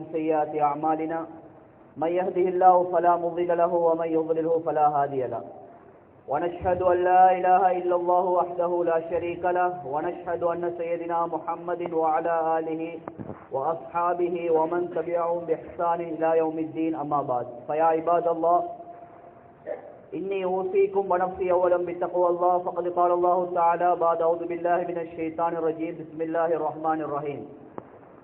ومن سيئات أعمالنا. من يهده الله فلا مضل له ومن يضلله فلا هادي له. ونشهد أن لا إله إلا الله وحده لا شريك له ونشهد أن سيدنا محمد وعلى آله وأصحابه ومن تبعهم بإحسان إلى يوم الدين. أما بعد فيا عباد الله إني أوصيكم ونفسي أولا بتقوى الله. فقد قال الله تعالى بعد أعوذ بالله من الشيطان الرجيم. بسم الله الرحمن الرحيم.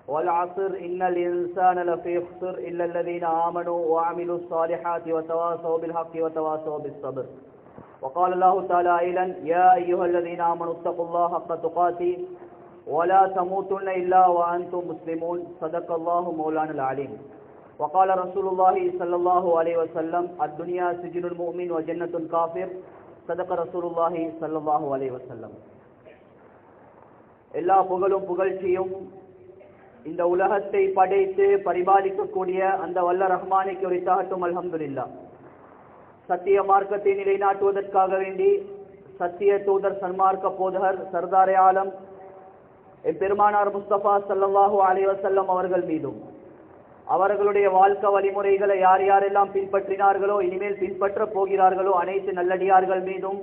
والعصر إن الإنسان لفي خسر إلا الذين آمنوا وعملوا الصالحات وتواصوا بالحق وتواصوا بالصبر وقال الله تعالى أيضا يا أيها الذين آمنوا اتقوا الله حق تقاته ولا تموتن إلا وأنتم مسلمون صدق الله مولانا العليم وقال رسول الله صلى الله عليه وسلم الدنيا سجن المؤمن وجنة الكافر صدق رسول الله صلى الله عليه وسلم எல்லா புகழும் புகழ்ச்சியும் இந்த உலகத்தை படைத்து பரிபாலிக்கக்கூடிய அந்த வல்ல ரஹ்மானிக்கு உரித்தாகட்டும் அல்ஹம்துலில்லா. சத்திய மார்க்கத்தை நிலைநாட்டுவதற்காக வேண்டி சத்திய தூதர் சன்மார்க்க போதகர் சர்தாரே ஆலம் பெருமானார் முஸ்தபா சல்லாஹூ அலைஹி அவர்கள் மீதும். அவர்களுடைய வாழ்க்கை வழிமுறைகளை யார் யாரெல்லாம் பின்பற்றினார்களோ இனிமேல் பின்பற்றப் போகிறார்களோ அனைத்து நல்லடியார்கள் மீதும்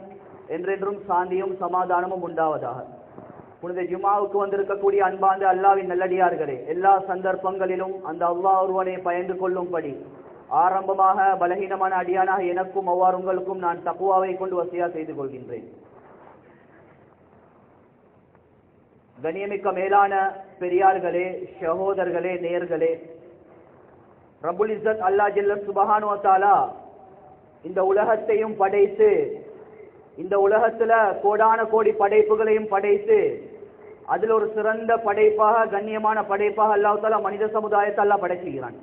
என்றென்றும் சாந்தியும் சமாதானமும் உண்டாவதாக. புனித ஜுமாவுக்கு வந்திருக்கக்கூடிய அன்பாந்த அல்லாவின் நல்லடியார்களே எல்லா சந்தர்ப்பங்களிலும் அந்த அல்லாஹ் ஒருவனை பயந்து கொள்ளும்படி ஆரம்பமாக பலகீனமான அடியானாக எனக்கும் அவ்வாறு உங்களுக்கும் நான் தக்குவாவை கொண்டு வசதியாக செய்து கொள்கின்றேன். கண்ணியமிக்க மேலான பெரியார்களே சகோதரர்களே நேர்களே ரபுல் இசத் அல்லா ஜில்ல சுபஹானுவத்தாலா இந்த உலகத்தையும் படைத்து இந்த உலகத்துல கோடான கோடி படைப்புகளையும் படைத்து அதுல ஒரு சிறந்த படைப்பாக கண்ணியமான படைப்பாக அல்லாஹ் தாலா மனித சமுதாயத்தை அல்லா படைச்சுகிறான்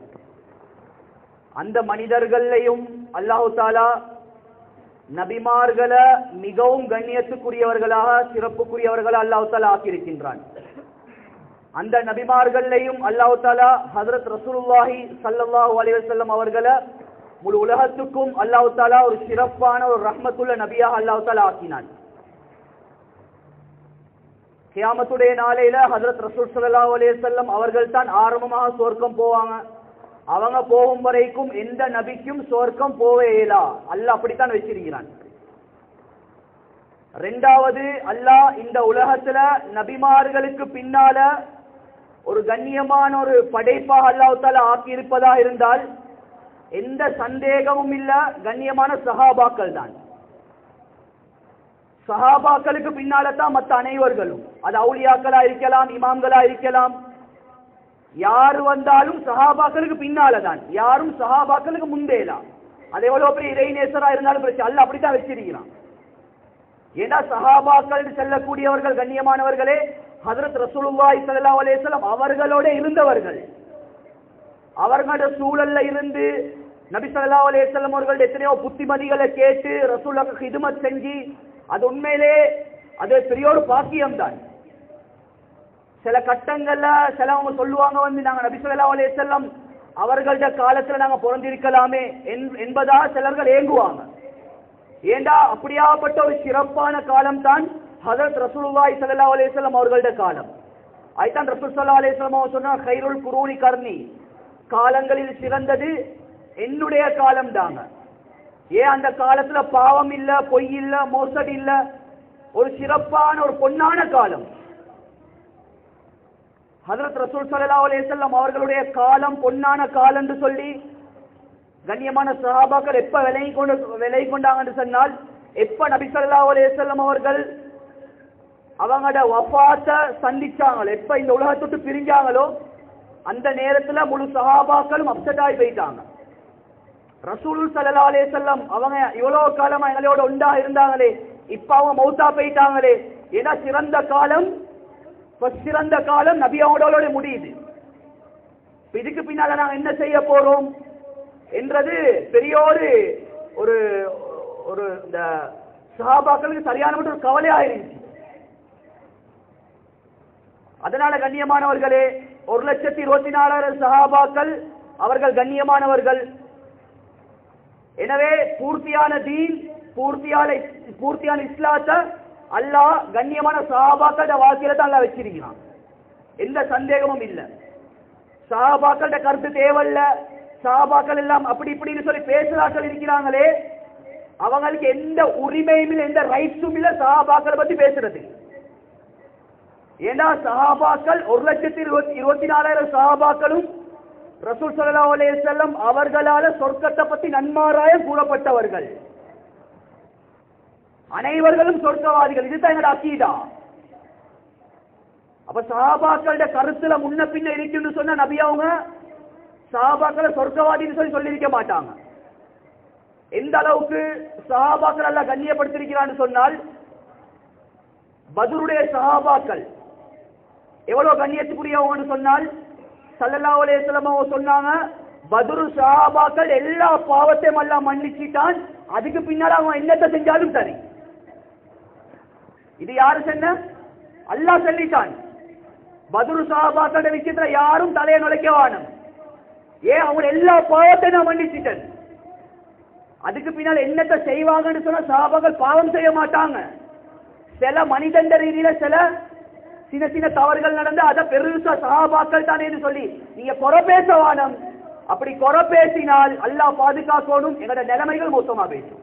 அந்த மனிதர்களையும் அல்லாஹு தாலா நபிமார்களை மிகவும் கண்ணியத்துக்குரியவர்களாக சிறப்புக்குரியவர்களாக அல்லாஹு தாலா ஆக்கியிருக்கின்றான். அந்த நபிமார்களையும் அல்லாஹு தாலா ஹசரத் ரசூலுல்லாஹி சல்லாஹூ அலிவசல்லம் அவர்களை முழு உலகத்துக்கும் அல்லாஹு தாலா ஒரு சிறப்பான ஒரு ரஹ்மத்துள்ள நபியாக அல்லாஹு தாலா ஆக்கினான். கியாமத்துடைய நாளையில ஹசரத் ரசூல் சல்லா அலே செல்லம் அவர்கள் தான் ஆரம்பமாக சொர்க்கம் போவாங்க. அவங்க போகும் வரைக்கும் எந்த நபிக்கும் சொர்க்கம் போவே இயலா அல்லாஹ் அப்படித்தான் வச்சிருக்கிறான். ரெண்டாவது அல்லாஹ் இந்த உலகத்துல நபிமார்களுக்கு பின்னால ஒரு கண்ணியமான ஒரு படைப்பாக அல்லாஹால ஆக்கி இருப்பதா இருந்தால் எந்த சந்தேகமும் இல்ல கண்ணியமான சகாபாக்கள் தான் சஹாபாக்களுக்கு பின்னால தான் மற்ற அனைவர்களும் அது அவுளியாக்களா இருக்கலாம் இமாம்களா இருக்கலாம். யாரு வந்தாலும் சஹாபாக்களுக்கு பின்னால தான் யாரும் சஹாபாக்களுக்கு முந்தேலாம் அது எவ்வளவு பெரிய இறைநேசரா இருந்தாலும் பிரச்சனை அல்ல அப்படித்தான் வச்சிருக்கிறான். ஏன்னா சஹாபாக்கள் செல்லக்கூடியவர்கள் கண்ணியமானவர்களே ஹதரத் ரசூலுல்லாஹி ஸல்லல்லாஹு அலைஹி வஸல்லம் அவர்களோட இருந்தவர்கள். அவர்களோட சூழல்ல இருந்து நபி ஸல்லல்லாஹு அலைஹி வஸல்லம் எத்தனையோ புத்திமதிகளை கேட்டு ரசூலுக்கு ஹிதுமத் செஞ்சு அது உண்மையிலே அது பெரிய ஒரு பாக்கியம் தான் சில கட்டங்கள்ல சிலவங்க சொல்லுவாங்க வந்து நாங்க நபி ஸல்லல்லாஹு அலைஹி காலத்துல நாங்க பிறந்திருக்கலாமே என்பதா சிலர்கள் ஏங்குவாங்க. ஏண்டா அப்படியாப்பட்ட ஒரு சிறப்பான காலம் தான் ஹதரத் ரசூலுல்லாஹி ஸல்லல்லாஹு அலைஹி வஸல்லம் காலம். ஐதான் ரசூல் ஸல்லல்லாஹு அலைஹி வஸல்லம் அவர் சொன்னார் கைருல் குரூனி கர்ணி காலங்களில் சிறந்தது என்னுடைய காலம் தாங்க ஏன் அந்த காலத்துல பாவம் இல்ல பொய் இல்ல மோசடி இல்ல? ஒரு சிறப்பான ஒரு பொன்னான காலம். ஹதரத் ரசூல் ஸல்லல்லாஹு அலைஹி அவர்களுடைய காலம் பொன்னான காலம் என்று சொல்லி கண்ணியமான சஹாபாக்கள் எப்ப விலகி கொண்டு விலை கொண்டாங்கன்னு சொன்னால் எப்ப நபி சல்லா அலேசல்லம் அவர்கள் அவங்களோட வஃபாத்த சந்திச்சாங்களோ எப்ப இந்த உலகத்தொட்டு பிரிஞ்சாங்களோ அந்த நேரத்துல முழு சஹாபாக்களும் அப்செட் ஆகி போயிட்டாங்க. ரசூல் ஸல்லல்லாஹு செல்லம் அவங்க இவ்வளவு காலமா எங்களோட உண்டா இருந்தாங்களே இப்ப அவங்க மௌத்தா போயிட்டாங்களே ஏன்னா சிறந்த காலம்? சிறந்த காலம் நபி அவங்களோட முடியுது. இதுக்கு பின்னால நாங்க என்ன செய்ய போறோம் என்றது பெரிய ஒரு ஒரு ஒரு இந்த சஹாபாக்களுக்கு சரியான ஒரு கவலையா இருந்துச்சு அதனால கண்ணியமானவர்களே ஒரு லட்சத்தி இருபத்தி நாலாயிரம் சஹாபாக்கள் அவர்கள் கண்ணியமானவர்கள். எனவே பூர்த்தியான தீன் பூர்த்தியான பூர்த்தியான இஸ்லாத்தை அல்லாஹ் கண்ணியமான சஹாபாக்களோட வாழ்க்கையில தான் அல்லாஹ் வச்சிருக்கிறான். எந்த சந்தேகமும் இல்லை. சஹாபாக்களோட கருத்து தேவையில்ல. சஹாபாக்கள் எல்லாம் அப்படி இப்படின்னு சொல்லி பேசுறாக்கள் இருக்கிறாங்களே அவங்களுக்கு எந்த உரிமையும் இல்லை எந்த ரைட்ஸும் இல்லை சஹாபாக்களை பத்தி பேசுறது ஏன்னா சஹாபாக்கள் ஒரு லட்சத்தி இருபத்தி இருபத்தி நாலாயிரம் சஹாபாக்களும் ரசூல் சல்லா அலே செல்லம் அவர்களால சொர்க்கத்தை பத்தி நன்மாராய கூறப்பட்டவர்கள். அனைவர்களும் சொர்க்கவாதிகள். இதுதான் எங்களோட அக்கீதா. அப்ப சஹாபாக்களோட கருத்துல முன்ன பின்ன இருக்குன்னு சொன்ன நபி அவங்க சஹாபாக்களை சொர்க்கவாதின்னு சொல்லி சொல்லியிருக்க மாட்டாங்க. எந்த அளவுக்கு சஹாபாக்கள் எல்லாம் கண்ணியப்படுத்திருக்கிறான்னு சொன்னால் பதுருடைய சஹாபாக்கள் எவ்வளவு கண்ணியத்துக்குரியவங்கன்னு சொன்னால் சல்லல்லாஹு அலைஹி சொன்னாங்க பதுரு சஹாபாக்கள் எல்லா பாவத்தையும் எல்லாம் மன்னிச்சிட்டான். அதுக்கு பின்னால் அவன் என்னத்தை செஞ்சாலும் சரி. இது யாரு சொன்ன? அல்லா சொல்லிட்டான். பதுரு சஹாபாக்களோட விஷயத்துல யாரும் தலையை நுழைக்க வானம் ஏன்? அவங்க எல்லா பாவத்தையும் நான் மன்னிச்சிட்டேன். அதுக்கு பின்னால் என்னத்தை செய்வாங்கன்னு சொன்னா சஹாபாக்கள் பாவம் செய்ய மாட்டாங்க. சில மனிதண்ட ரீதியில சில சின்ன சின்ன தவறுகள் நடந்து அதை பெருசா சஹாபாக்கள் தானே சொல்லி நீங்க குறை பேச வானம் அப்படி குறை பேசினால் அல்லாஹ் பாதுகாக்கணும் எங்களோட நிலைமைகள் மோசமா பேசும்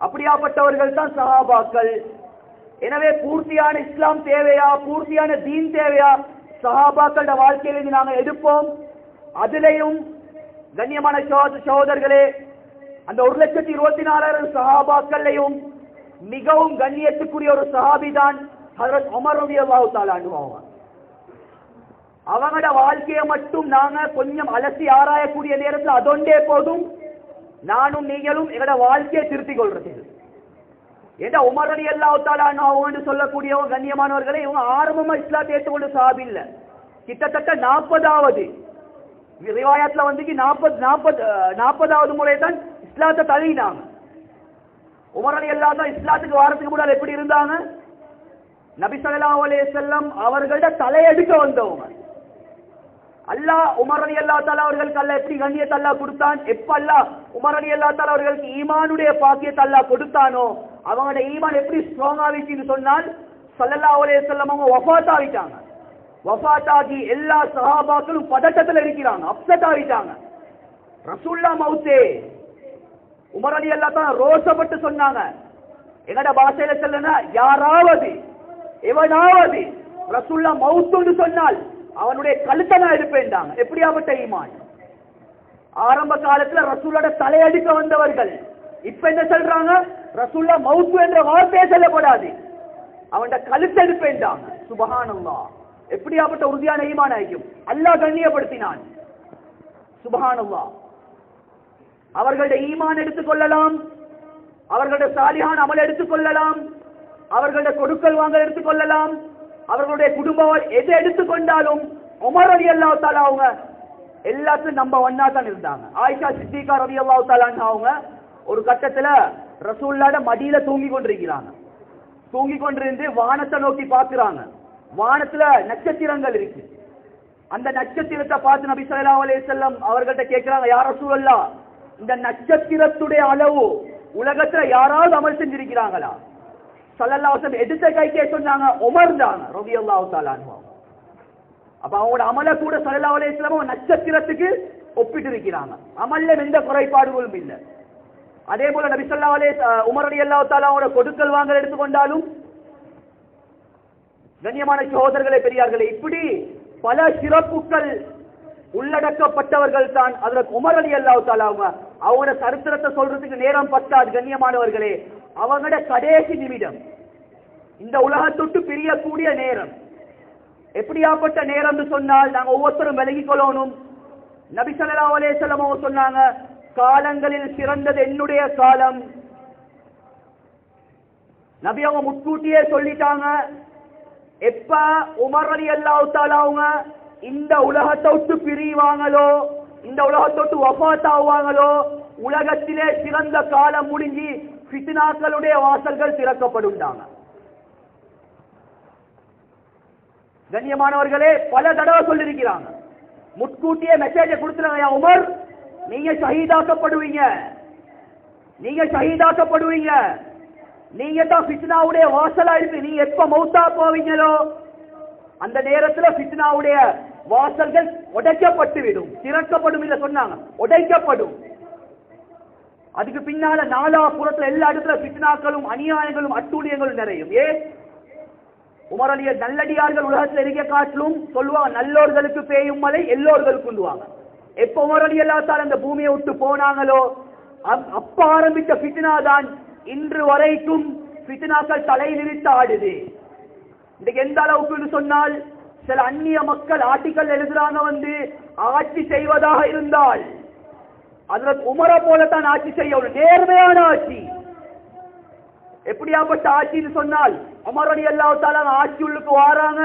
அப்படியாப்பட்டவர்கள் தான் சஹாபாக்கள் எனவே பூர்த்தியான இஸ்லாம் தேவையா? பூர்த்தியான தீன் தேவையா? சஹாபாக்களோட வாழ்க்கையிலிருந்து நாங்க எடுப்போம். அதிலையும் கண்ணியமான சகோதரர்களே அந்த ஒரு லட்சத்தி இருபத்தி நாலாயிரம் சஹாபாக்கள்லையும் மிகவும் கண்ணியத்துக்குரிய ஒரு சஹாபி தான் ஹசரத் உமர் ரவி அல்லாஹு தாலாண்டுவாங்க அவங்களோட வாழ்க்கையை மட்டும் நாங்க கொஞ்சம் அலசி ஆராயக்கூடிய நேரத்தில் அதொண்டே போதும். நானும் நீங்களும் எங்களோட வாழ்க்கையை திருத்திக் கொள்றது ஏண்டா உமர் அலி அல்லாஹு சொல்லக்கூடியவங்க கண்ணியமானவர்களே இவங்க ஆரம்பமா இஸ்லாத்தை ஏற்றுக்கொண்டு சாபில்ல கிட்டத்தட்ட நாற்பதாவது ரிவாயத்தில் வந்து நாற்பது நாற்பது நாற்பதாவது முறை தான் இஸ்லாத்தை தழுவினாங்க. உமர் அலி அல்லா தான் இஸ்லாத்துக்கு வாரத்துக்கு முன்னால் எப்படி இருந்தாங்க? நபிசல்லா அலே செல்லம் வஸல்லம் அவர்களோட தலையெடுக்க வந்தவங்க அல்லாஹ் உமரணி அல்லா தாலா அவர்களுக்கு அல்ல எப்படி கண்ணியத்தை தல்லா கொடுத்தான்? எப்ப அல்லா உமரணி அல்லா தாலா அவர்களுக்கு ஈமானுடைய பாக்கியத்தை தல்லா கொடுத்தானோ அவங்களோட ஈமான் எப்படி ஸ்ட்ராங் ஆகிச்சுன்னு சொன்னால் ஸல்லல்லாஹு அலே செல்லம் அவங்க ஒஃபாத் ஆகிட்டாங்க ஒஃபாத் ஆகி எல்லா சஹாபாக்களும் பதட்டத்தில் இருக்கிறாங்க அப்செட் ஆகிட்டாங்க. ரசூல்லா மவுத்தே உமரணி அல்லா தான் ரோசப்பட்டு சொன்னாங்க. என்னோட பாஷையில சொல்லனா யாராவது எவனாவது ரசுல்லா மவுத்துன்னு சொன்னால் அவனுடைய கழுத்தை நான் எடுப்பேன்டாங்க எப்படியாப்பட்ட ஈமான்? ஆரம்ப காலத்துல ரசூலோட தலையடிக்க வந்தவர்கள். இப்ப என்ன சொல்றாங்க? ரசூல்லா மவுத்து என்ற வார்த்தையே சொல்லப்படாது அவன்ட கழுத்தை எடுப்பேன்டாங்க சுபஹானல்லா. எப்படியாப்பட்ட உறுதியான ஈமான் ஆகும் அல்லாஹ் கண்ணியப்படுத்தினான். சுபஹானல்லா. அவர்களுடைய ஈமான் எடுத்துக்கொள்ளலாம் அவர்களுடைய சாலியான் அமல் எடுத்துக்கொள்ளலாம் அவர்களுடைய கொடுக்கல் வாங்க எடுத்துக்கொள்ளலாம் அவர்களுடைய குடும்பம் எதை எடுத்துக்கொண்டாலும் உமர் அலி தாலா அவங்க எல்லாத்தையும் நம்ம ஒன்னா தான் இருந்தாங்க. ஆயிஷா சித்திகா ரவி அல்லாஹ் தாலான்னு அவங்க ஒரு கட்டத்துல ரசூல்லாட மடியில தூங்கி கொண்டிருக்கிறாங்க. தூங்கி கொண்டிருந்து வானத்தை நோக்கி பார்க்கிறாங்க. வானத்துல நட்சத்திரங்கள் இருக்கு. அந்த நட்சத்திரத்தை பார்த்து நபி ஸல்லல்லாஹு அலே செல்லம் அவர்கள்ட்ட கேட்கிறாங்க யார் ரசூல்லா இந்த நட்சத்திரத்துடைய அளவு உலகத்துல யாராவது அமல் செஞ்சிருக்கிறாங்களா? சல்லல்லாசம் எடுத்த கைக்கே சொன்னாங்க உமர்ந்தாங்க ரவி அல்லாஹு அப்ப அவங்களோட அமல கூட ஸல்லல்லாஹு அலே இஸ்லாம நட்சத்திரத்துக்கு ஒப்பிட்டு இருக்கிறாங்க. அமல்ல எந்த குறைபாடுகளும் இல்லை. அதே போல நபி ஸல்லல்லாஹு அலைஹி அஹ், உமர் ரலியல்லாஹு அவங்களோட கொடுக்கல் வாங்கல் எடுத்துக்கொண்டாலும் கண்ணியமான சகோதரர்களே பெரியார்களே இப்படி பல சிறப்புகள் உள்ளடக்கப்பட்டவர்கள் தான் அதுல உமர் அலி அல்லாஹ் அவங்க. அவங்களோட சரித்திரத்தை சொல்றதுக்கு நேரம் பத்தாது கண்ணியமானவர்களே. அவங்களோட கடைசி நிமிடம். இந்த உலகத்தொட்டு பிரியக்கூடிய நேரம். எப்படியாப்பட்ட நேரம்னு சொன்னால் நாங்க ஒவ்வொருத்தரும் விலகி கொள்ளணும். நபி ஸல்லல்லாஹு சொன்னாங்க காலங்களில் சிறந்தது என்னுடைய காலம். நபி அவங்க முன்கூட்டியே சொல்லிட்டாங்க எப்ப உமர் அலி அல்லாவுத்தால அவங்க இந்த உலகத்தை விட்டு பிரிவாங்களோ இந்த உலகத்தொட்டு ஒப்பாத்தாவாங்களோ உலகத்திலே சிறந்த காலம் முடிஞ்சு ஃபித்னாக்களுடைய வாசல்கள் திறக்கப்படுண்டாங்க கண்ணியமானவர்களே பல தடவை சொல்லிருக்கிறாங்க முட்கூட்டியே மெசேஜை கொடுத்துருங்க உமர் நீங்க ஷஹீதாக்கப்படுவீங்க. நீங்க ஷஹீதாக்கப்படுவீங்க. நீங்க தான் ஃபித்னாவுடைய வாசலா இருக்கு. நீங்க எப்ப மௌத்தா போவீங்களோ அந்த நேரத்துல ஃபித்னாவுடைய வாசல்கள் உடைக்கப்பட்டு விடும் திறக்கப்படும் இல்ல சொன்னாங்க. உடைக்கப்படும். அதுக்கு பின்னால நாலாபுறத்துல எல்லா இடத்துல பித்னாக்களும் அநியாயங்களும் அட்டூழியங்களும் நிறையும். ஏ? உமரலிய நல்லடியார்கள் உலகத்தில் இருக்க காட்டிலும் சொல்லுவாங்க நல்லோர்களுக்கு பேயும் மலை எல்லோர்களுக்கு உண்டுவாங்க. எப்ப உமரலி எல்லாத்தால் அந்த பூமியை விட்டு போனாங்களோ அப்- அப்ப ஆரம்பித்த பித்னா தான் இன்று வரைக்கும் பித்னாக்கள் தலையிலிருத்து ஆடுது. இன்னைக்கு எந்த அளவுக்கு சொன்னால் சில அந்நிய மக்கள் ஆர்டிக்கல் எழுதுறாங்க வந்து ஆட்சி செய்வதாக இருந்தால் அதில் உமரை போலத்தான் ஆட்சி செய்யணும் நேர்மையான ஆட்சி. எப்படியாப்பட்ட ஆட்சின்னு சொன்னால் உமரடி அல்லாஹ் ஆட்சி உள்ளுக்கு வாராங்க.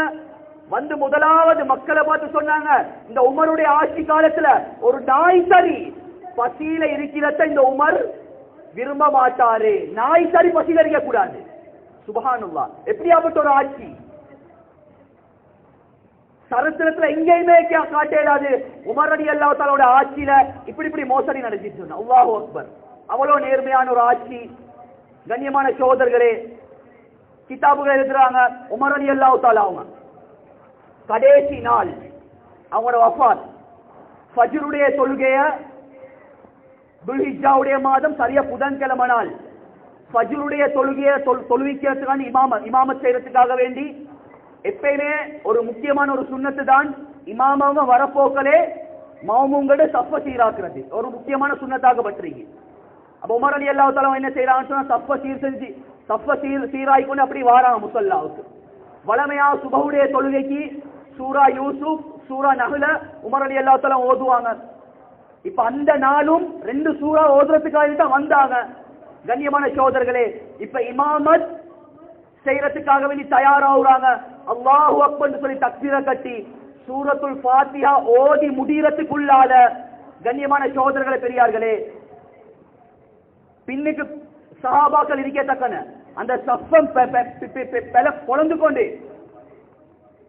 வந்து முதலாவது மக்களை பார்த்து சொன்னாங்க இந்த உமருடைய ஆட்சி காலத்துல ஒரு நாய் சரி பசியில இருக்கிறத இந்த உமர் விரும்ப மாட்டாரு. நாய் சரி பசியில இருக்க கூடாது சுபஹானுல்லா எப்படியாப்பட்ட ஒரு ஆட்சி? சரித்திரத்துல எங்கேயுமே கா- காட்டேடாது உமரடி அல்லாத்தாலோட ஆட்சியில இப்படி இப்படி மோசடி நடந்துச்சு இருந்தா அல்லாஹு அக்பர். அவ்வளோ நேர்மையான ஒரு ஆட்சி. கண்ணியமான சோதர்களே கிதாபுகள் எழுதுறாங்க உமரடி அலி அவங்க. கடைசி நாள் அவங்களோட வஃபாத் ஃபஜ்ருடைய தொழுகைய துல்ஹிஜாவுடைய மாதம் சரியா புதன்கிழமை நாள். ஃபஜ்ருடைய தொழுகைய தொல்- தொழுவிக்கிறதுக்கான இமாம இமாம செய்யறதுக்காக வேண்டி எப்பயுமே ஒரு முக்கியமான ஒரு சுண்ணத்து தான் இமாமாவ வரப்போக்களே மாமுங்கட சப்ப சீராக்குறது. ஒரு முக்கியமான சுண்ணத்தாகப்பட்டிருக்கு அப்ப உமர் அலி அல்லா தலா என்ன செய்யறான்னு சொன்னா சப்ப சீர் செஞ்சு சப்ப சீர் சீராய் கொண்டு அப்படி வாராங்க முசல்லாவுக்கு. வளமையா சுபவுடைய தொழுகைக்கு சூரா யூசுப் சூரா நகுல உமர் அலி அல்லா தலா ஓதுவாங்க. இப்ப அந்த நாளும் ரெண்டு சூறா ஓதுறதுக்காக தான் வந்தாங்க. கண்ணியமான சோதர்களே இப்ப இமாமத் செய்யறதுக்காக வேண்டி தயாராகுறாங்க. அல்லாஹு அக்பர்னு சொல்லி தக்பீரை கட்டி சூரத்துல் ஃபாத்தியா ஓதி முடிகிறதுக்குள்ளால கண்ணியமான சோதரர்களை பெரியார்களே. பின்னுக்கு சஹாபாக்கள் இருக்கத்தக்கன. அந்த சஃபம் பெ- பெ- பெல பொழந்து கொண்டு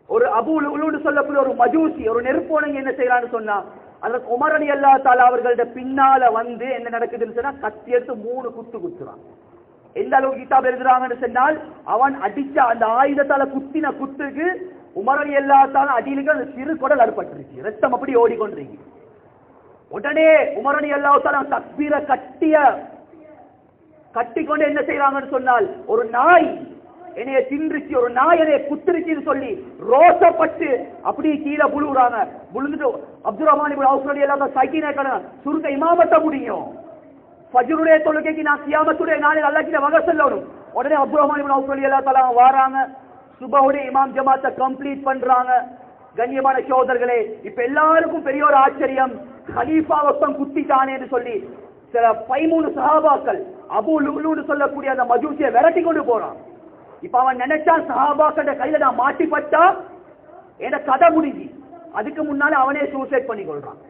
ஒரு அபு உலுன்னு சொல்லக்கூடிய ஒரு மஜூசி ஒரு நெருப்போனங்க என்ன செய்யறான்னு சொன்னா அந்த குமரணி அல்லா தாலா அவர்கள்ட்ட பின்னால வந்து என்ன நடக்குதுன்னு சொன்னா கத்தி எடுத்து மூணு குத்து குத்துறான். எந்த அளவு கிதாப் எழுதுறாங்கன்னு சொன்னால் அவன் அடிச்ச அந்த ஆயுதத்தால குத்தின குத்துக்கு உமர் எல்லாத்தாலும் அடியிலுக்கு அந்த சிறு குடல் அறுபட்டுருச்சு. ரத்தம் அப்படி ஓடிக்கொண்டிருக்கு. உடனே உமரணி எல்லாத்தாலும் அல்லா தாலா தக்பீரை கட்டிய கட்டிக்கொண்டு என்ன செய்யறாங்கன்னு சொன்னால் ஒரு நாய் என்னைய தின்றுச்சு ஒரு நாய் என்னைய குத்துருச்சுன்னு சொல்லி ரோசப்பட்டு அப்படியே கீழே புழுகுறாங்க புழுந்துட்டு அப்துல் ரஹ்மான் இப்படி அவுசரடி எல்லாம் சைக்கினை கடை சுருக்க இமாமத்த முடியும். ஃபஜ்ருடைய தொழுகைக்கு நான் சியாமத்துடைய நாளில் அல்லாஹ்கிட்ட வகை சொல்லணும். உடனே அப்துல் ரஹ்மான் இப்படி அவுசரடி தலா வாராங்க. சுபவுடைய இமாம் ஜமாத்தை கம்ப்ளீட் பண்றாங்க. கண்ணியமான சோதர்களே இப்ப எல்லாருக்கும் பெரிய ஒரு ஆச்சரியம். ஹலீஃபா வசம் குத்திட்டானேன்னு சொல்லி சில பதிமூணு சஹாபாக்கள் அபு லுலுன்னு சொல்லக்கூடிய அந்த மஜூசியை விரட்டி கொண்டு போறான். இப்ப அவன் நினைச்சான் சஹாபாக்கள கையில நான் மாட்டிப்பட்டா என கதை முடிஞ்சு. அதுக்கு முன்னால அவனே சூசைட் பண்ணி கொள்றான்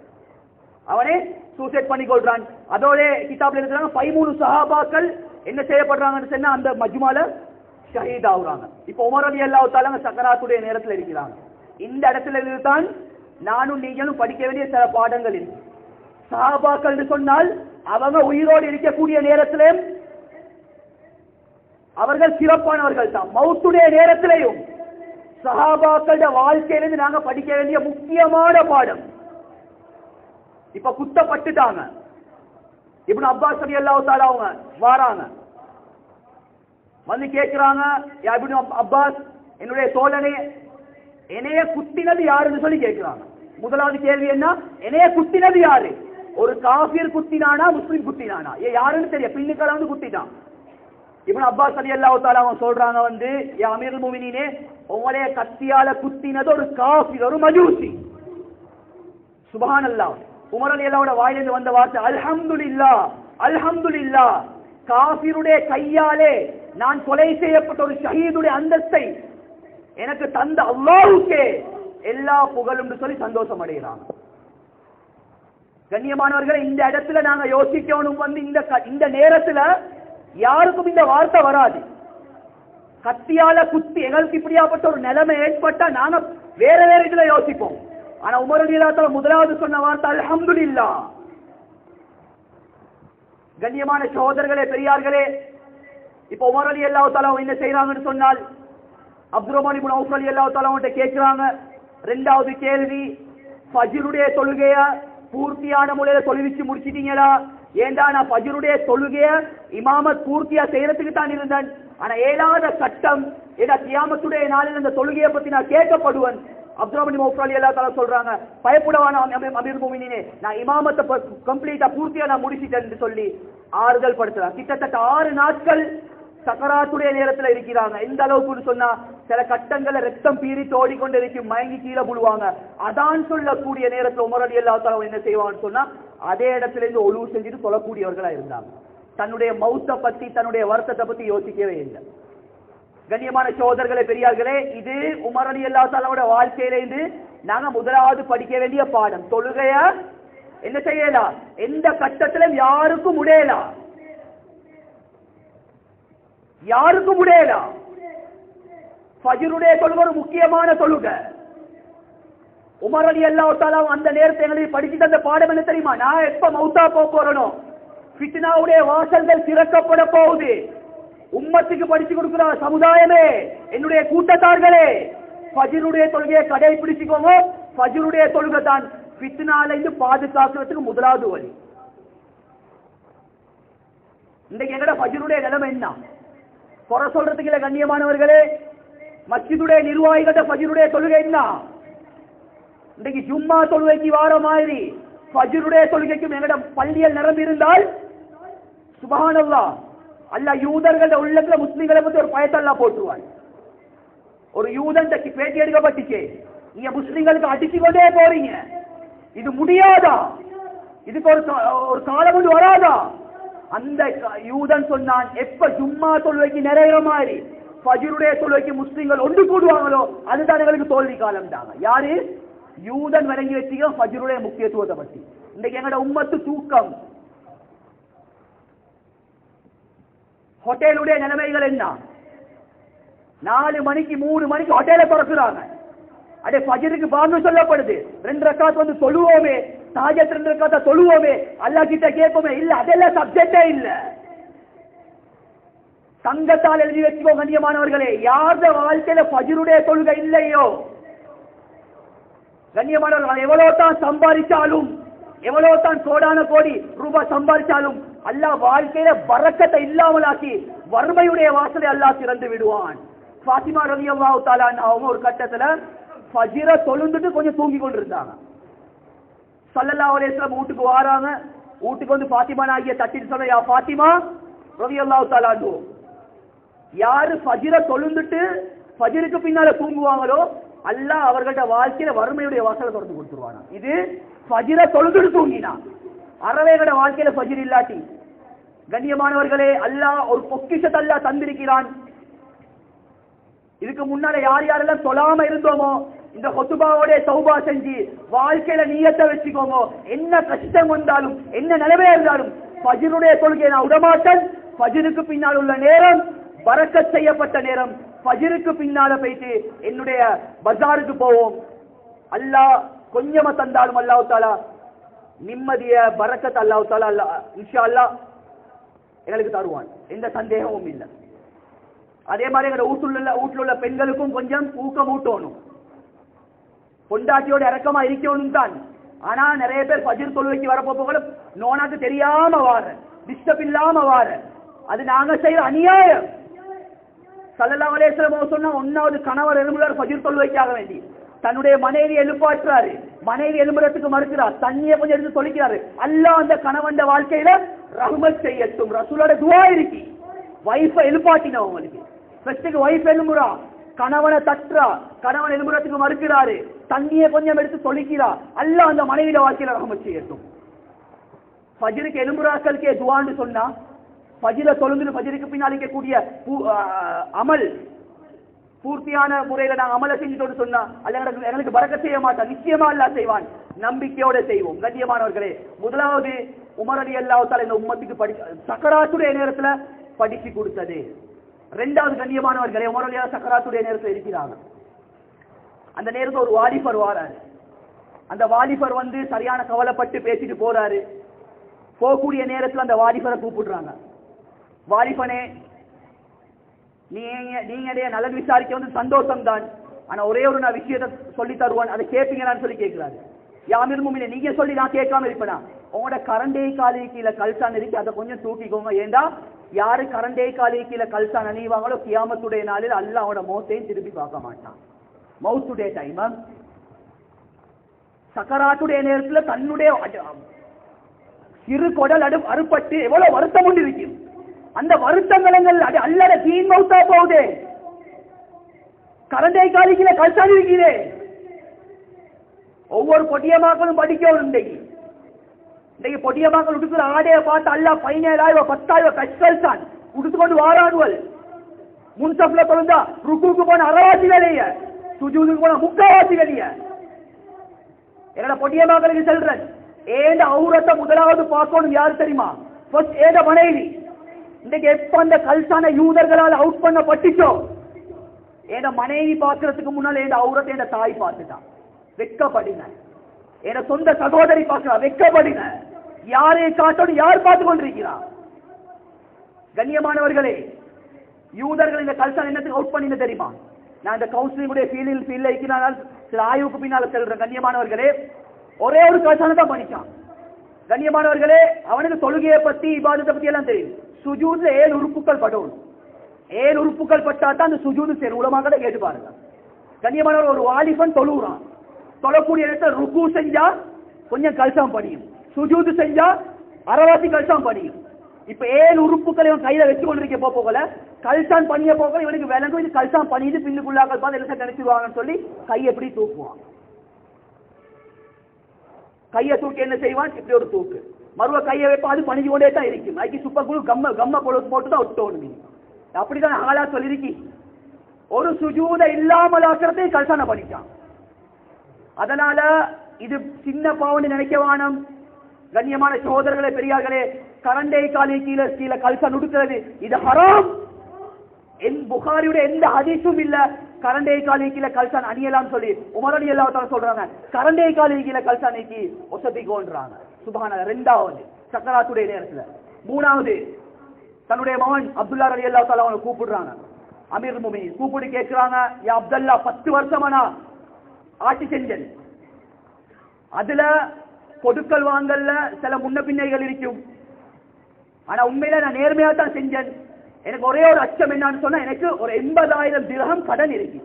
அவனே சூசைட் பண்ணி கொள்றான் அதோட கிதாப்ல இருக்கிறாங்க பதிமூணு சஹாபாக்கள் என்ன செய்யப்படுறாங்கன்னு சொன்னா அந்த மஜ்மால ஷஹீத் ஆகுறாங்க. இப்போ உமர் அலி அல்லா தாலாங்க சக்கராத்துடைய நேரத்தில் இருக்கிறாங்க. இந்த இடத்துல இருந்துதான் நானும் நீங்களும் படிக்க வேண்டிய சில பாடங்கள் இருக்கு. சஹாபாக்கள் சொன்னால் அவங்க உயிரோடு இருக்கக்கூடிய நேரத்திலே அவர்கள் சிறப்பானவர்கள் தான். மௌத்துடைய நேரத்திலையும் சஹாபாக்களுடைய வாழ்க்கையிலிருந்து நாங்க படிக்க வேண்டிய முக்கியமான பாடம். இப்ப குத்தப்பட்டுட்டாங்க. இப்படி அப்பாஸ் ரலி அல்லாஹ் அவங்க வாராங்க. வந்து கேட்கிறாங்க யா அப்பாஸ் என்னுடைய தோழனே என்னைய குத்தினது யாருன்னு சொல்லி கேட்கிறாங்க முதலாவது கேள்வி என்ன? என்னைய குத்தினது யாரு? ஒரு காபியர் குத்தினானா முஸ்லீம் குத்தினானா? ஏ யாருன்னு தெரியும் பின்னுக்களை வந்து குத்திட்டான். இப்னு அப்பாஸ் அலி அல்லாஹ் அவன் அவங்க சொல்றாங்க வந்து யா அமீருல் முஃமினீனே உங்களைய கத்தியால குத்தினது ஒரு காஃபிர் ஒரு மஜூசி. சுபான் உமர் அலி எல்லாவோட வாயிலிருந்து வந்த வார்த்தை அல்ஹம்துல்ல அல்ஹம்துல் இல்லா காஃபியுடைய கையாலே நான் கொலை செய்யப்பட்ட ஒரு ஷஹீதுடைய அந்தஸ்தை எனக்கு தந்த அல்லாவுக்கே எல்லா புகழும் சொல்லி சந்தோஷம் அடைகிறாங்க. கண்ணியமானவர்களை இந்த இடத்துல நாங்க யோசிக்கணும் வந்து இந்த க- இந்த நேரத்துல யாருக்கும் இந்த வார்த்தை வராது. கத்தியால குத்தி எங்களுக்கு இப்படியாப்பட்ட ஒரு நிலைமை ஏற்பட்டா நாங்க வேற வேற இதுல யோசிப்போம். ஆனா உமர் அலிலாத்தால முதலாவது சொன்ன வார்த்தை இல்லா கண்ணியமான சகோதரர்களே பெரியார்களே இப்ப உமர் அலி அல்லாஹ் என்ன செய்யறாங்கன்னு சொன்னால் அப்துல் ரஹ்மான் இப்னு அவுஃப் அலி அல்லாஹ் அவன்கிட்ட கேட்கிறாங்க. ரெண்டாவது கேள்வி பஜிருடைய தொழுகைய பூர்த்தியான முறையில தொழுவிச்சு முடிச்சிட்டீங்களா? ஏண்டா நான் ஃபஜ்ருடைய தொழுகைய இமாமத் பூர்த்தியா செய்யறதுக்கு தான் இருந்தேன். ஆனா ஏழாத சட்டம் ஏதா கியாமத்துடைய நாளில் அந்த தொழுகையை பத்தி நான் கேட்கப்படுவேன். அப்துல்லாமணி மௌஃபாலி அல்லா தாலா சொல்றாங்க பயப்படவான அமீர் முமினினே? நான் இமாமத்தை கம்ப்ளீட்டா பூர்த்தியா நான் முடிச்சிட்டேன் சொல்லி ஆறுதல் படுத்துறாங்க. கிட்டத்தட்ட ஆறு நாட்கள் சக்கராத்துடைய நேரத்துல இருக்கிறாங்க. எந்த அளவுக்குன்னு சொன்னா சில கட்டங்களை ரத்தம் பீறி தோடிக்கொண்டு இருக்கும் மயங்கி கீழே புழுவாங்க அதான் சொல்லக்கூடிய நேரத்துல உமரடி அல்லா தாலா என்ன செய்வான்னு சொன்னா அதே இடத்துல இருந்து ஒழுவு செஞ்சுட்டு சொல்லக்கூடியவர்களா இருந்தாங்க. தன்னுடைய மௌத்த பத்தி தன்னுடைய வருத்தத்தை பத்தி யோசிக்கவே இல்லை. கண்ணியமான சோதர்களே பெரியார்களே இது உமரணி அலி அல்லா தாலாவோட வாழ்க்கையில இருந்து நாங்க முதலாவது படிக்க வேண்டிய பாடம். தொழுகைய? என்ன செய்யலாம் எந்த கட்டத்திலும் யாருக்கும் முடியலாம் யாருக்கும் முடியலாம் ஃபஜ்ருடைய தொழுகை ஒரு முக்கியமான தொழுகை. உமர் அலி அல்லா அந்த நேரத்தை எங்களுக்கு படிச்சு தந்த பாடம் என்ன தெரியுமா? நான் எப்ப மௌத்தா போக போறனும் ஃபித்னாவுடைய வாசல்கள் திறக்கப்பட போகுது. உம்மத்துக்கு படிச்சு கொடுக்கிற சமுதாயமே என்னுடைய கூட்டத்தார்களே ஃபஜ்ருடைய தொழுகையை கடைபிடிச்சுக்கோங்க. ஃபஜ்ருடைய தொழுகை தான் ஃபித்னால இருந்து பாதுகாக்கிறதுக்கு முதலாவது வழி. இன்றைக்கு எங்கட ஃபஜ்ருடைய நிலைமை என்ன? குறை சொல்றதுக்கு இல்ல கண்ணியமானவர்களே மச்சிதுடைய நிர்வாகிகிட்ட ஃபஜ்ருடைய தொழுகை என்ன? இன்றைக்கு ஜும்மா தொழுகைக்கு வார மாதிரி ஃபஜ்ருடைய தொழுகைக்கும் எங்கட பள்ளியில் நிரம்பி இருந்தால் அல்ல அல்லாஹ் யூதர்கள உள்ளத்துல முஸ்லீம்களை பத்தி ஒரு பயத்தெல்லாம் அல்லாஹ் போட்டுருவான் ஒரு யூதன் பேட்டி எடுக்கப்பட்டுச்சு நீங்க முஸ்லீம்களுக்கு அடிச்சு கொண்டே போறீங்க இது முடியாதா இதுக்கு ஒரு ஒரு காலம் கொண்டு வராதா அந்த யூதன் சொன்னான் எப்ப ஜும்மா தொழுவைக்கு நிறைய மாதிரி ஃபஜ்ருடைய தொழுவைக்கு முஸ்லீம்கள் ஒன்று கூடுவாங்களோ அதுதான் எங்களுக்கு தோல்வி காலம் தாங்க யாரு யூதன் வழங்கி வச்சுக்க ஃபஜ்ருடைய முக்கியத்துவத்தை பத்தி இன்னைக்கு எங்களோட உம்மத்து தூக்கம் ஹோட்டலுடைய நிலைமைகள் என்ன? நாலு மணிக்கு மூணு மணிக்கு ஹோட்டலை திறக்கிறாங்க. அடே பஜருக்கு பாங்கு சொல்லப்படுது. ரெண்டு ரக்காத் வந்து சொல்லுவோமே. தாஜத் ரெண்டு ரக்காத்த சொல்லுவோமே. அல்லா கிட்ட கேட்போமே. இல்ல அதெல்லாம் சப்ஜெக்டே இல்ல. தங்கத்தால் எழுதி வச்சுக்கோ கண்ணியமானவர்களே. யார்த வாழ்க்கையில பஜருடைய தொழுகை இல்லையோ? கண்ணியமானவர்கள் எவ்வளவு தான் சம்பாதிச்சாலும் எவ்வளவு தான் கோடான கோடி ரூபாய் சம்பாதிச்சாலும் அல்லா வாழ்க்கையில வரக்கத்தை இல்லாமலாக்கி வறுமையுடைய வாசலை அல்லா திறந்து விடுவான். ஃபாத்திமா ரவி அல்லாஹு அவங்க ஒரு கட்டத்துல பஜிர தொழுந்துட்டு கொஞ்சம் தூங்கி கொண்டு இருந்தாங்க சல்லல்லாஹு அலைஹி வீட்டுக்கு வாராங்க வீட்டுக்கு வந்து ஃபாத்திமா நாகிய தட்டிட்டு சொன்ன யா ஃபாத்திமா ரவி அல்லாஹு தாலாண்டு யாரு பஜிர தொழுந்துட்டு பஜிருக்கு பின்னால தூங்குவாங்களோ அல்லா அவர்கள்ட்ட வாழ்க்கையில வறுமையுடைய வாசலை திறந்து கொடுத்துருவானா? இது பஜிர தொழுதுட்டு தூங்கினா. அறவேகட வாழ்க்கையில பஜிர் இல்லாட்டி கண்ணியமானவர்களே அல்லாஹ் ஒரு பொக்கிஷத்தை தந்திருக்கிறான். இதுக்கு முன்னால யார் யாரெல்லாம் சொல்லாம இருந்தோமோ இந்த கொத்துபாவோட சௌபா செஞ்சு வாழ்க்கையில நீயத்தை வச்சுக்கோங்க என்ன கஷ்டம் வந்தாலும் என்ன நிலைமையா இருந்தாலும் ஃபஜ்ருடைய தொழுகையை நான் விடமாட்டேன். ஃபஜ்ருக்கு பின்னால் உள்ள நேரம் பறக்க செய்யப்பட்ட நேரம் பஜிருக்கு பின்னால போயிட்டு என்னுடைய பஜாருக்கு போவோம். அல்லாஹ் கொஞ்சமா தந்தாலும் அல்லாஹ் தாலா நிம்மதிய பறக்கத் அல்லாஹ் தாலா அல்லாஹ் இன்ஷா அல்லாஹ் எங்களுக்கு தருவான். எந்த சந்தேகமும் இல்லை. அதே மாதிரி எங்க வீட்டுல வீட்டுல உள்ள பெண்களுக்கும் கொஞ்சம் ஊக்கம் ஊட்டணும். பொண்டாட்டியோட இறக்கமா இருக்கணும் தான். ஆனா நிறைய பேர் பஜிர் தொழுவைக்கு வரப்போ நோனாக்கு தெரியாம வார டிஸ்டர்ப் இல்லாம வார. அது நாங்க செய்யற அநியாயம். சல்லல்லா அலேஸ்வரம் சொன்னா ஒன்னாவது கணவர் எழும்புறார் பஜிர் தொழுவைக்காக வேண்டி. தன்னுடைய மனைவி எழுப்பாற்றுறாரு மனைவி எழும்புறதுக்கு மறுக்கிறார். தண்ணியை கொஞ்சம் எடுத்து தொழிக்கிறாரு அல்ல அந்த கணவன் வாழ்க்கையில ரகுமத் செய்யட்டும். ரசூலோட துவா இருக்கு. வைஃபை எழுப்பாட்டின உங்களுக்கு. ஃபர்ஸ்ட்டுக்கு வைஃப் எழும்புறா. கணவனை தட்டுறா. கணவன் எழும்புறதுக்கு மறுக்கிறாரு. தண்ணியை கொஞ்சம் எடுத்து தொழிக்கிறா அல்ல அந்த மனைவியோட வாழ்க்கையில ரஹ்மத் செய்யட்டும். பஜிருக்கு எலும்புறாக்களுக்கே துவான்னு சொன்னா ஃபஜ்ர தொழுந்து பஜிருக்கு பின்னால் இருக்கக்கூடிய அமல் பூர்த்தியான முறையில நாங்க அமல செஞ்சுட்டோம்னு சொன்னா அல்ல எங்களுக்கு எங்களுக்கு பறக்க செய்ய மாட்டான் நிச்சயமா அல்லாஹ் செய்வான். நம்பிக்கையோட செய்வோம். கண்ணியமானவர்களே முதலாவது உமர் அலி இந்த உம்மத்துக்கு படி சக்கராத்துடைய நேரத்துல படிச்சு கொடுத்தது. ரெண்டாவது கண்ணியமானவர்களே உமர் அலி சக்கராத்துடைய நேரத்துல இருக்கிறாங்க. அந்த நேரத்தில் ஒரு வாலிபர் வாராரு. அந்த வாலிபர் வந்து சரியான கவலைப்பட்டு பேசிட்டு போறாரு. போகக்கூடிய நேரத்தில் அந்த வாலிபரை கூப்பிடுறாங்க. வாலிபனே நீங்க நீங்களுடைய நலன் விசாரிக்க வந்து சந்தோஷம் தான் ஆனா ஒரே ஒரு நான் விஷயத்தை சொல்லி தருவான் அதை கேட்பீங்களான்னு சொல்லி கேட்கிறாரு. யாமிர் முமினே நீங்க சொல்லி நான் கேட்காம இருப்பேனா? உங்களோட கரண்டே காலி கீழே கல்சான் இருக்கு அதை கொஞ்சம் தூக்கிக்கோங்க. ஏண்டா? யாரு கரண்டே காலி கீழே கல்சான் அணிவாங்களோ கியாமத்துடைய நாளில் அல்ல அவனோட மௌத்தையும் திருப்பி பார்க்க மாட்டான். மௌத்துடைய டைம் சக்கராத்துடைய நேரத்துல தன்னுடைய சிறு கொடல் அடு அறுப்பட்டு எவ்வளவு வருத்தம் கொண்டு இருக்கும் அந்த வருத்தங்கள் அது அல்லட தீன் மௌத்தா போகுது. கரண்டை காலிக்கில கல்சாடி இருக்கிறே ஒவ்வொரு பொட்டியமாக்களும் படிக்கணும் இன்றைக்கு. இன்றைக்கு பொட்டியமாக்கள் உடுக்கிற ஆடையை பார்த்து அல்ல பதினேழாயிரம் பத்தாயிரம் கஷ்டல்தான் உடுத்துக்கொண்டு வாராடுவல் முன்சப்ல பிறந்தா ருக்குக்கு போன அறவாசி வேலைய சுஜூதுக்கு போன முக்காவாசி வேலைய. என்னோட பொட்டியமாக்களுக்கு சொல்றேன் ஏண்ட அவுரத்தை முதலாவது பார்க்கணும் யாரு தெரியுமா? ஃபர்ஸ்ட் ஏத மனைவி? இன்னைக்கு எப்ப அந்த கல்சான யூதர்களால் அவுட் பண்ணப்பட்டுச்சோ? என் மனைவி பார்க்கறதுக்கு முன்னால என் அவுரத்தை என் தாய் பார்த்துட்டான். வெக்கப்படுங்க என் சொந்த சகோதரி பார்க்கிறா வெக்கப்படுங்க யாரை காட்டணும் யார் பார்த்து கொண்டிருக்கிறார் கண்ணியமானவர்களே யூதர்கள் இந்த கல்சான் என்னத்துக்கு அவுட் பண்ணின தெரியுமா? நான் இந்த கவுன்சிலிங்குடைய ஃபீல்டில் ஃபீல்டில் இருக்கிறனால சில ஆய்வுக்கு பின்னால செல்றேன். கண்ணியமானவர்களே ஒரே ஒரு கல்சானை தான் பண்ணிச்சான். கண்ணியமானவர்களே அவனுக்கு தொழுகையை பத்தி இபாதத்தை பத்தி எல்லாம் தெரியும். சுஜூத்ல ஏழு உறுப்புகள் படும். ஏழு உறுப்புகள் பட்டா தான் அந்த சுஜூது சரி உலமாக கேட்டு பாருங்க. கண்ணியமானவர் ஒரு வாலிபன் தொழுகிறான். தொழக்கூடிய இடத்துல ருக்கு செஞ்சா கொஞ்சம் கல்சாம் படியும் சுஜூது செஞ்சா அறவாசி கல்சாம் படியும் இப்ப ஏழு உறுப்புகளை இவன் கையில வச்சு கொண்டிருக்க போ போகல. கல்சான் பண்ணிய போக இவனுக்கு விளங்கும். இது கல்சான் பண்ணிட்டு பின்னுக்குள்ளாக்கள் பார்த்து எல்லாம் நினைச்சிருவாங்கன்னு சொல்லி கை எப்படி தூக்குவான்? கையை தூக்கி என்ன செய்வான்? இப்படி ஒரு தூக்கு. மறுவ கையை வைப்பா அது பணிஞ்சு கொண்டே தான் இருக்கும் அதுக்கு சுப்ப குழு கம்ம கம்ம பொழுது போட்டு தான் ஒட்டணும் நீ. அப்படிதான் ஆளா சொல்லியிருக்கி ஒரு சுஜூத இல்லாமல் ஆக்கிறதை கல்சான பண்ணிட்டான். அதனால இது சின்ன பாவன்னு நினைக்க வானம் கண்ணியமான சகோதரர்களே பெரியார்களே கரண்டை காலி கீழே கீழே கல்சா நுடுக்கிறது இது ஹராம். என் புகாரியுடைய எந்த அதிசும் இல்ல. கரண்டை காலி கீழே கல்சான் அணியலாம் சொல்லி உமரடி எல்லாத்தாலும் சொல்றாங்க. கரண்டை காலி கீழே கல்சா நீக்கி ஒசத்திக்கோன்றாங்க சுபான ரெண்டாவது சக்கராத்துடைய நேரத்துல. மூணாவது தன்னுடைய மகன் அப்துல்லா அலி அல்லா தாலா அவனை கூப்பிடுறாங்க. அமீர் முமி கூப்பிட்டு கேட்கிறாங்க யா அப்துல்லா பத்து வருஷமானா ஆட்சி செஞ்சேன் அதுல கொடுக்கல் வாங்கல்ல சில முன்ன பின்னைகள் இருக்கும். ஆனா உண்மையில நான் நேர்மையா தான் செஞ்சேன். எனக்கு ஒரே ஒரு அச்சம் என்னன்னு சொன்னா எனக்கு ஒரு எண்பதாயிரம் திரகம் கடன் இருக்கு.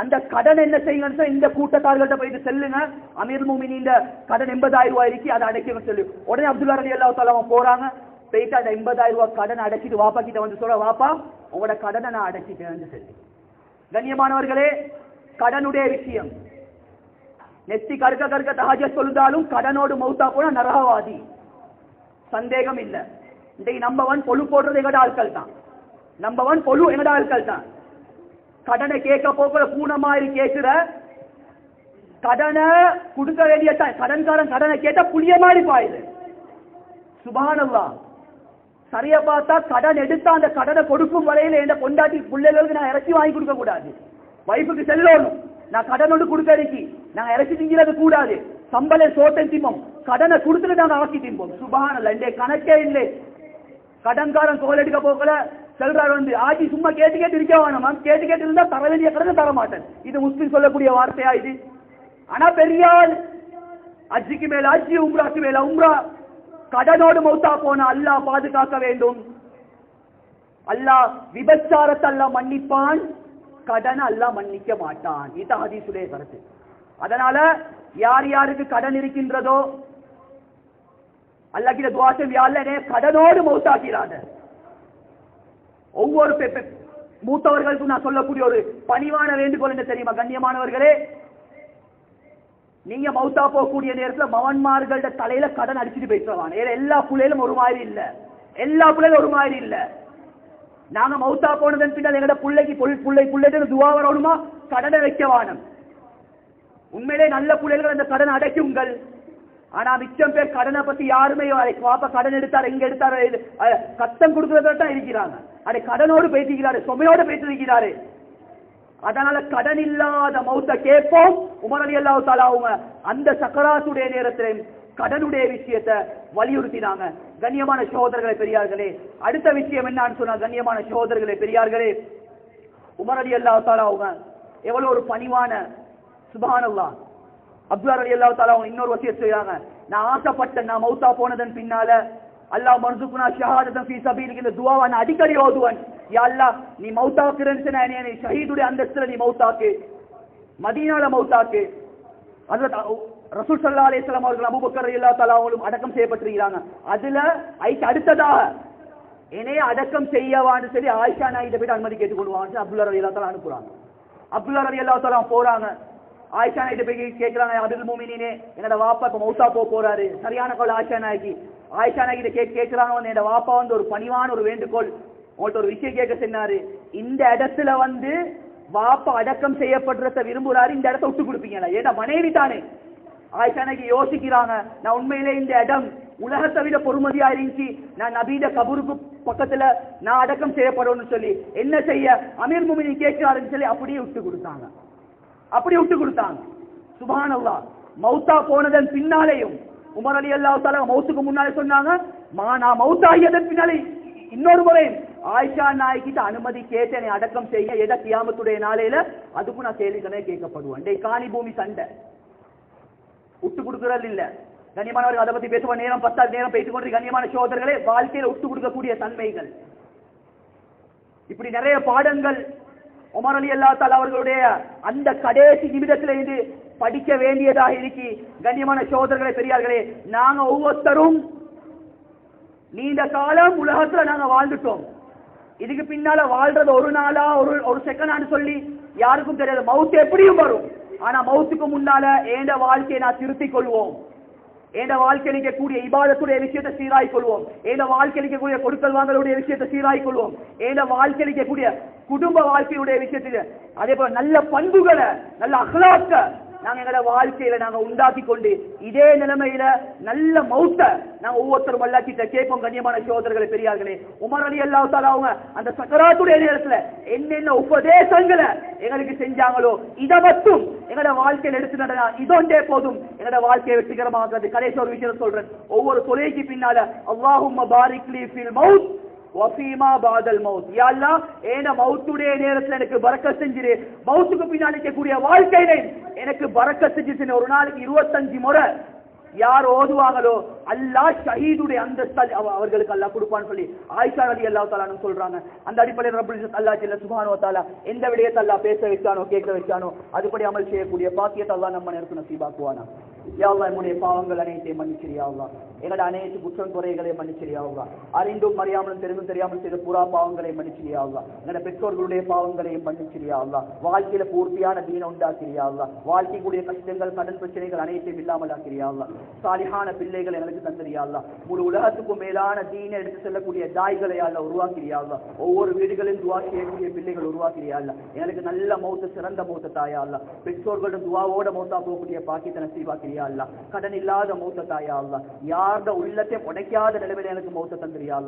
அந்த கடன் என்ன செய்யுங்க சொன்னா இந்த கூட்டத்தார்கள்ட்ட போயிட்டு செல்லுங்க. அமீர் மூமின் இந்த கடன் எண்பதாயிரம் ரூபாய் இருக்கு அதை அடைக்க சொல்லு. உடனே அப்துல்லா ரலி அல்லா அவங்க போறாங்க. போயிட்டு அந்த எண்பதாயிரம் ரூபாய் கடன் அடைச்சிட்டு வாப்பா கிட்ட வந்து சொல்ற வாப்பா உங்களோட கடனை நான் அடைச்சிட்டேன் சொல்லி. கண்ணியமானவர்களே கடனுடைய விஷயம். நெத்தி கருக்க கருக்க தஹஜ சொல்லுதாலும் கடனோடு மௌத்தா போனா நரகவாதி. சந்தேகம் இல்லை. இன்றைக்கு நம்ப ஒன் பொழு போடுறது எங்கட ஆட்கள் தான். நம்ப ஒன் பொழு எங்கட ஆட்கள் தான். கடனை கேட்க போகிற பூனை மாதிரி கேட்கிற கடனை கொடுக்க வேண்டிய கடன்காரன் கடனை கேட்ட புளிய மாதிரி பாயுது. சுபானல்லா. சரியா பார்த்தா கடன் எடுத்தா அந்த கடனை கொடுக்கும் வரையில என்ன கொண்டாட்டி பிள்ளைகளுக்கு நான் இறச்சி வாங்கி கொடுக்க கூடாது. வைஃபுக்கு செல்லணும். நான் கடனோடு கொடுக்க இறக்கி நான் இறச்சி திங்கிறது கூடாது. சம்பள சோட்டை திம்பம். கடனை கொடுத்துட்டு நாங்க ஆக்கி திம்போம். சுபானல்ல. இந்த கணக்கே இல்லை. கடன்காரன் கோல் எடுக்க போகல செல்றாரு வந்து ஆஜி சும்மா கேட்டு கேட்டு இருக்க வேணாமா கேட்டு கேட்டு இருந்தா தர வேண்டிய கடனை தர மாட்டேன். இது முஸ்லீம் சொல்லக்கூடிய வார்த்தையா இது? ஆனா பெரிய ஆள். அஜிக்கு மேல அஜி உம்ராக்கு மேல உம்ரா. கடனோடு மௌத்தா போன அல்லாஹ் பாதுகாக்க வேண்டும். அல்லாஹ் விபச்சாரத்தை அல்லாஹ் மன்னிப்பான் கடனை அல்லாஹ் மன்னிக்க மாட்டான். இது ஹதீசுடைய கருத்து. அதனால யார் யாருக்கு கடன் இருக்கின்றதோ அல்லாஹ் கிட்ட துவாசம் யாழ்ல கடனோடு மௌத்தாக்கிறாங்க ஒவ்வொரு மூத்தவர்களுக்கும் நான் சொல்லக்கூடிய ஒரு பணிவான வேண்டுகோள் என்ன தெரியுமா கண்ணியமானவர்களே? நீங்க மௌத்தா போகக்கூடிய நேரத்துல மவன்மார்களோட தலையில கடன் அடிச்சுட்டு போயிட்டுவாங்க ஏன்னா எல்லா புள்ளையிலும் ஒரு மாதிரி இல்ல. எல்லா புள்ளையிலும் ஒரு மாதிரி இல்ல. நாங்க மௌத்தா போனதன் பின்னால் எங்கட பிள்ளைக்கு புள் புள்ளை துவா வரணுமா? கடனை வைக்க வானம் உண்மையிலே நல்ல பிள்ளைகள் அந்த கடன் அடைக்குங்கள். ஆனா மிச்சம் பேர் கடனை பத்தி யாருமே அடை பாப்பா கடன் எடுத்தார் எங்க எடுத்தார் இது, அஹ், கஷ்டம் தான் இருக்கிறாங்க. அதை கடனோடு பேசுகிறாரு சுமையோடு பேசிருக்கிறாரு அதனால கடன் இல்லாத மௌத்த கேட்போம். உமரலி அலி அவங்க அந்த சக்கராத்துடைய நேரத்தில் கடனுடைய விஷயத்தை வலியுறுத்தினாங்க. கண்ணியமான சோதர்களை பெரியார்களே அடுத்த விஷயம் என்னன்னு சொன்னா கண்ணியமான சோதர்களை பெரியார்களே உமரலி அலி அல்லாஹ் அவங்க எவ்வளவு ஒரு பணிவான சுபானல்லா அப்துல்லா அலி அல்லா தாலா அவங்க இன்னொரு வசியம் செய்யறாங்க நான் ஆசைப்பட்டேன் நான் மௌத்தா போனதன் பின்னால அல்லாஹ் மர்சுக்குனா ஷஹாதத்தன் ஃபீ சபீலுக்கு இந்த துவாவை நான் அடிக்கடி ஓதுவன். யா அல்லாஹ் நீ மௌத்தாக்குறேன்னு நான் என்னை ஷஹீதுடைய அந்தஸ்துல நீ மௌத்தாக்கு. மதீனால மௌத்தாக்கு. ஹஜ்ரத் ரசூல் சல்லா அலிஸ்லாம் அவர்கள் அபுபக்கர் ரலியல்லாஹு தலா அவங்களும் அடக்கம் செய்யப்பட்டிருக்கிறாங்க. அதுல ஐக்கு அடுத்ததாக என்னைய அடக்கம் செய்யவான்னு சொல்லி ஆயிஷா நாயிட்ட போயிட்டு அனுமதி கேட்டுக்கொள்வான்னு அப்துல்லா ரலியல்லாஹு தலா அனுப்புறாங்க. அப்துல்லா ரலியல்லாஹு தலா போறாங்க. ஆயிஷா நாயிட்ட போய் கேட்கிறாங்க அபில் மூமினினே என்னோட வாப்பா இப்போ மௌசா போக போறாரு. சரியான கோல் ஆயிஷா நாய்க்கு ஆயிஷா நாய்கிட்ட கே கேட்கிறாங்க வந்து என்னோட வாப்பா வந்து ஒரு பணிவான ஒரு வேண்டுகோள். உங்கள்கிட்ட ஒரு விஷயம் கேட்க சொன்னாரு. இந்த இடத்துல வந்து வாப்பா அடக்கம் செய்யப்படுறத விரும்புறாரு இந்த இடத்த விட்டு கொடுப்பீங்களா ஏன்னா மனைவி தானே. ஆயிஷா நாய்க்கு யோசிக்கிறாங்க நான் உண்மையிலே இந்த இடம் உலகத்தை விட பொறுமதியா இருந்துச்சு. நான் நபீத கபூருக்கு பக்கத்துல நான் அடக்கம் செய்யப்படணும்னு சொல்லி என்ன செய்ய? அமீர் முமினி கேட்கிறாருன்னு சொல்லி அப்படியே விட்டு கொடுத்தாங்க. அப்படி விட்டு கொடுத்தாங்க. சுபஹானல்லாஹ். மௌத்தா போனதன் பின்னாலேயும் உமர் அலி அல்லா தஆலா மௌத்துக்கு முன்னாலே சொன்னாங்க மா நான் மௌத்தாகியதன் பின்னாலே இன்னொரு முறை ஆயிஷா நாய்கிட்ட அனுமதி கேட்டு என்னை அடக்கம் செய்ய எதை கியாமத்துடைய நாளையில? அதுக்கும் நான் கேள்விகளே கேட்கப்படுவேன். டே காணி பூமி சண்டை. விட்டு கொடுக்கறது இல்ல. கண்ணியமானவர்கள் அதை பத்தி பேசுவோம். நேரம் பத்தாவது நேரம் பேசிக் கொண்டு கண்ணியமான சோதர்களே வாழ்க்கையில விட்டு கொடுக்கக்கூடிய தன்மைகள். இப்படி நிறைய பாடங்கள் உமர் அலி அல்லா தாலா அவர்களுடைய அந்த கடைசி நிமிடத்தில் இருந்து படிக்க வேண்டியதாக இருக்கி கண்ணியமான சோதர்களே பெரியார்களே நாங்க ஒவ்வொருத்தரும் நீண்ட காலம் உலகத்துல நாங்க வாழ்ந்துட்டோம். இதுக்கு பின்னால வாழ்றது ஒரு நாளா ஒரு ஒரு செகண்ட் சொல்லி யாருக்கும் தெரியாது. மவுத் எப்படியும் வரும். ஆனா மவுத்துக்கு முன்னால ஏண்ட வாழ்க்கையை நான் திருத்திக் கொள்வோம். ஏண்ட வாழ்க்கையில் இருக்கக்கூடிய இபாதத்துடைய விஷயத்தை சீராய் கொள்வோம். ஏண்ட வாழ்க்கையில் இருக்கக்கூடிய கொடுக்கல் வாங்கலுடைய விஷயத்தை சீராய் கொள்வோம். ஏண்ட வாழ்க்கையில் இருக்கக்கூடிய குடும்ப வாழ்க்கையுடைய விஷயத்துல அதே போல நல்ல பண்புகளை நல்ல அகலாக்க நாங்க எங்களோட வாழ்க்கையில நாங்க உண்டாக்கி கொண்டு இதே நிலைமையில நல்ல மௌத்த நாங்க ஒவ்வொருத்தரும் வல்லாக்கிட்ட கேட்போம் கண்ணியமான சோதரர்களை பெரியார்களே. உமர் அலி அல்லா அவங்க அந்த சக்கராத்துடைய நேரத்துல என்னென்ன உபதேசங்களை எங்களுக்கு செஞ்சாங்களோ இதை மட்டும் எங்களோட வாழ்க்கையில் எடுத்து நடனா இதொண்டே போதும். எங்களோட வாழ்க்கையை வெற்றிகரமாக்குறது. கடைசி ஒரு விஷயம் சொல்றேன். ஒவ்வொரு தொலைக்கு பின்னால அவ்வாஹும் பாரிக்லி ஃபில் மவுத் வஃபீமா பாதல் மவுத். யாழ்லா ஏன்னா ஏன மவுத்துடைய நேரத்தில் எனக்கு பறக்க செஞ்சிரு. மவுத்துக்கு பின்னாடி இருக்கக்கூடிய வாழ்க்கையில எனக்கு பறக்க செஞ்சிருச்சு ஒரு நாளைக்கு இருபத்தஞ்சு முறை யார் ஓதுவாங்களோ அல்லாஹ் ஷஹீதுடைய அந்தஸ்து அவர்களுக்கு அல்லாஹ் கொடுப்பான்னு சொல்லி ஆயிஷா அலி அல்லாஹ் தாலான்னு சொல்றாங்க. அந்த அடிப்படையில் ரபுல் அல்லா அல்லாஹ் சுபானோ தாலா எந்த விடயத்தை அல்லா பேச வைச்சானோ கேட்க வைச்சானோ அதுபடி அமல் செய்யக்கூடிய பாக்கியத்தை அல்லாஹ் நம்ம நேரத்து நசீபாக்குவானா? யாவா என்னுடைய பாவங்கள் அனைத்தையும் மன்னிச்சிரியாவா எங்களோட அனைத்து குற்றம் குறைகளை மன்னிச்சிரியாவா அறிந்தும் அறியாமலும் தெரிந்தும் தெரியாமல் செய்த புறா பாவங்களை மன்னிச்சிரியாவா எங்களோட பெற்றோர்களுடைய பாவங்களையும் மன்னிச்சிரியாவா வாழ்க்கையில பூர்த்தியான தீன உண்டாக்கிறியாவா வாழ்க்கைக்குரிய கஷ்டங்கள் கடன் பிரச்சனைகள் அனைத்தையும் இல்லாமல் ஆக்கிறியாவா சாலிகான பிள்ளைகள் எனக்கு எங்களுக்கு அல்லாஹ். முழு உலகத்துக்கும் மேலான தீனை எடுத்து செல்லக்கூடிய தாய்களை அல்லாஹ் உருவாக்கிறியா ஒவ்வொரு வீடுகளிலும் துவா செய்யக்கூடிய பிள்ளைகள் உருவாக்கிறியா எங்களுக்கு நல்ல மௌத்த சிறந்த மௌத்த தாயா பெற்றோர்களிடம் துவாவோட மௌத்தா போகக்கூடிய பாக்கியத்தை நசீபாக்கிறியா கடன் இல்லாத மௌத்த தாயா யாரோட உள்ளத்தை உடைக்காத நிலைமையில எனக்கு மௌத்த தந்திரியா